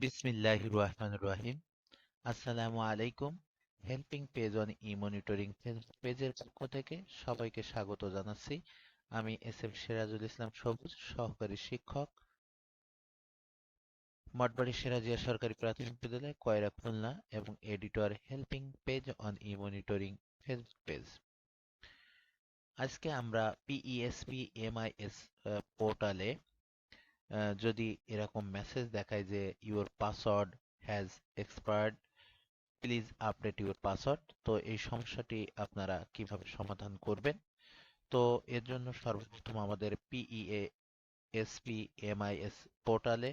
বিসমিল্লাহির রহমানির রহিম আসসালামু আলাইকুম helping page on E monitoring পেজের পক্ষ থেকে সবাইকে স্বাগত জানাচ্ছি। আমি এস এম সিরাজুল ইসলাম সবুজ সহকারী শিক্ষক। মঠবাড়ি সিরাজিয়া সরকারি প্রাথমিক বিদ্যালয় কয়রা খুলনা এবং editor helping page on E monitoring Facebook page. আজকে আমরা পিইএসপি এমআইএস পোর্টালে আহ, যদি এরকম মেসেজ দেখায় যে your password has expired please update your password তো এই সমস্যাটি আপনারা কীভাবে সমাধান করবেন? তো এর জন্য সর্বপ্রথম আমাদের পিইএ এসপি এমআইএস পোর্টালে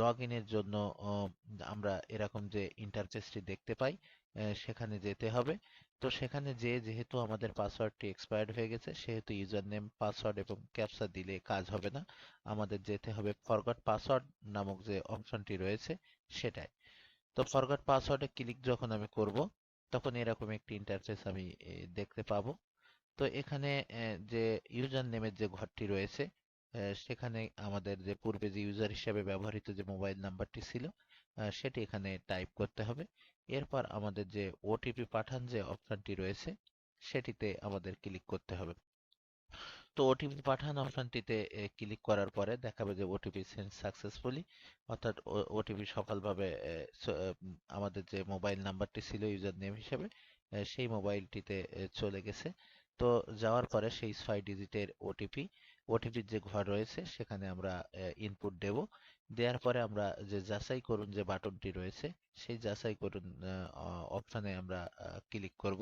লগ ইনের জন্য আমরা এরকম যে ইন্টারফেসটি দেখতে পাই সেখানে যেতে হবে। তো সেখানে যে যেহেতু আমাদের পাসওয়ার্ডটি এক্সপায়ার্ড হয়ে গেছে, সেহেতু ইউজার নেম পাসওয়ার্ড এবং ক্যাপচা দিলে কাজ হবে না। আমাদের যেতে হবে ফরগট পাসওয়ার্ড নামক যে অপশনটি রয়েছে সেটাই তো ফরগট পাসওয়ার্ডে ক্লিক যখন আমি করব, তখন এরকম একটি ইন্টারফেস আমি দেখতে পাবো। তো এখানে যে ইউজার নেমের যে ঘরটি রয়েছে সেখানে আমাদের যে পূর্বে যে ইউজার হিসেবে ব্যবহৃত যে মোবাইল নাম্বারটি ছিল সেটি এখানে টাইপ করতে হবে। এরপর আমাদের যে ওটিপি পাঠান যে অপশনটি রয়েছে, সেটিতে আমাদের ক্লিক করতে হবে। তো ওটিপি পাঠান অপশনটিতে ক্লিক করার পরে দেখাবে যে ওটিপি সেন্ড সাকসেসফুলি অর্থাৎ ওটিপি সফলভাবে আমাদের যে মোবাইল নাম্বারটি ছিল ইউজার নেম হিসেবে সেই মোবাইলটিতে চলে গেছে। তো যাওয়ার পরে সেই ছয় ডিজিটের ওটিপি ওটিপির যে ঘর রয়েছে, সেখানে আমরা ইনপুট দেব। দেওয়ার পরে আমরা যে যাচাই করুন যে বাটনটি রয়েছে, সেই যাচাই করুন অপশনে আমরা ক্লিক করব।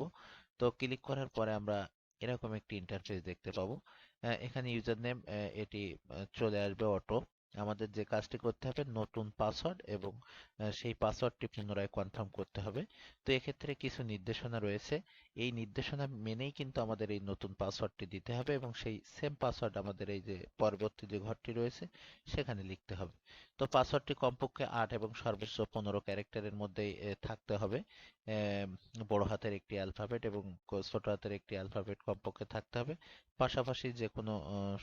তো ক্লিক করার পরে আমরা এরকম একটি ইন্টারফেস দেখতে পাবো। এখানে ইউজার নেম এটি চলে আসবে অটো আমাদের যে কাজটি করতে হবে, নতুন পাসওয়ার্ড এবং সেই পাসওয়ার্ডটি পুনরায় কনফার্ম করতে হবে। তো এক্ষেত্রে কিছু নির্দেশনা রয়েছে। এই নির্দেশনা মেনেই কিন্তু আমাদের এই নতুন পাসওয়ার্ডটি দিতে হবে এবং সেই সেম পাসওয়ার্ড আমাদের এই যে পরবর্তী যে ঘরটি রয়েছে সেখানে লিখতে হবে। তো পাসওয়ার্ডটি কমপক্ষে আট এবং সর্বোচ্চ পনেরো ক্যারেক্টারের মধ্যেই এ, থাকতে হবে। বড় হাতের একটি অ্যালফাবেট এবং ছোট হাতের একটি অ্যালফাবেট কমপক্ষে থাকতে হবে। পাশাপাশি যে কোনো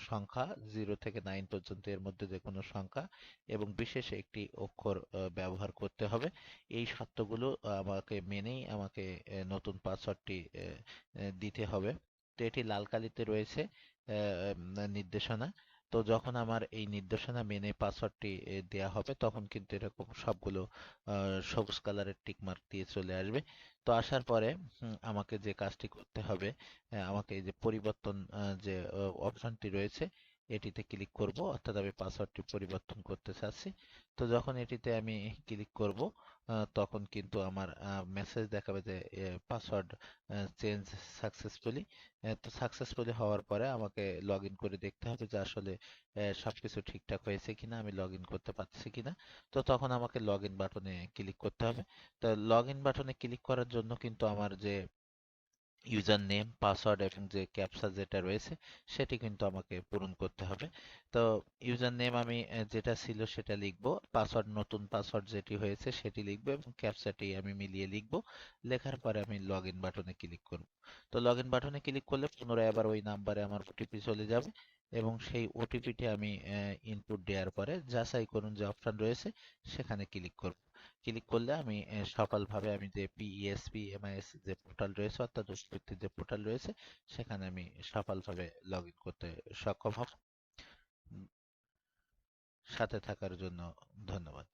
সংখ্যা জিরো থেকে নাইন পর্যন্ত এর মধ্যে যে কোনো সংখ্যা এবং বিশেষ একটি অক্ষর ব্যবহার করতে হবে। এই শর্তগুলো আমাকে মেনেই আমাকে নতুন পাসওয়ার্ডটি দিতে হবে। তো এটি লাল কালিতে রয়েছে নির্দেশনা। তো যখন আমার এই নির্দেশনা মেনে পাসওয়ার্ডটি দেয়া হবে, তখন কিন্তু এরকম সবগুলো সবুজ কালারের টিক মার্ক দিয়ে চলে আসবে। তো আসার পরে আমাকে যে কাজটি করতে হবে আমাকে এই যে পরিবর্তন যে অপশনটি রয়েছে এটিতে ক্লিক করব অর্থাৎ আমি পাসওয়ার্ডটি পরিবর্তন করতে চাচ্ছি। তো যখন এটিতে আমি ক্লিক করব তখন কিন্তু আমার মেসেজ দেখাবে যে পাসওয়ার্ড চেঞ্জ সাকসেসফুলি তো সাকসেসফুলি হওয়ার পরে আমাকে লগ ইন করে দেখতে হবে যে আসলে আহ, সবকিছু ঠিকঠাক হয়েছে কিনা আমি লগ ইন করতে পারছি কিনা। তো তখন আমাকে লগ ইন বাটনে ক্লিক করতে হবে। তো লগ ইন বাটনে ক্লিক করার জন্য কিন্তু আমার যে ইউজার নেম পাসওয়ার্ড এবং যে ক্যাপচা যেটা রয়েছে, সেটি কিন্তু আমাকে পূরণ করতে হবে। তো ইউজার নেম আমি যেটা ছিল সেটা লিখব পাসওয়ার্ড নতুন পাসওয়ার্ড যেটি হয়েছে সেটি লিখব এবং ক্যাপচাটি আমি মিলিয়ে লিখব। লেখার পরে আমি লগ ইন বাটনে ক্লিক করব। তো লগ ইন বাটনে ক্লিক করলে পুনরায় আবার ওই নাম্বারে আমার ওটিপি চলে যাবে এবং সেই ওটিপিটি আমি ইনপুট দেওয়ার পরে যাচাই করুন যে অপশন রয়েছে, সেখানে ক্লিক করব। ক্লিক করলে আমি সফলভাবে আমি যে পিএসপি এমআইএস যে পোর্টাল রয়েছে, অর্থাৎ উপস্থিত যে পোর্টাল রয়েছে, সেখানে আমি সফলভাবে লগ করতে সক্ষম হব। সাথে থাকার জন্য ধন্যবাদ।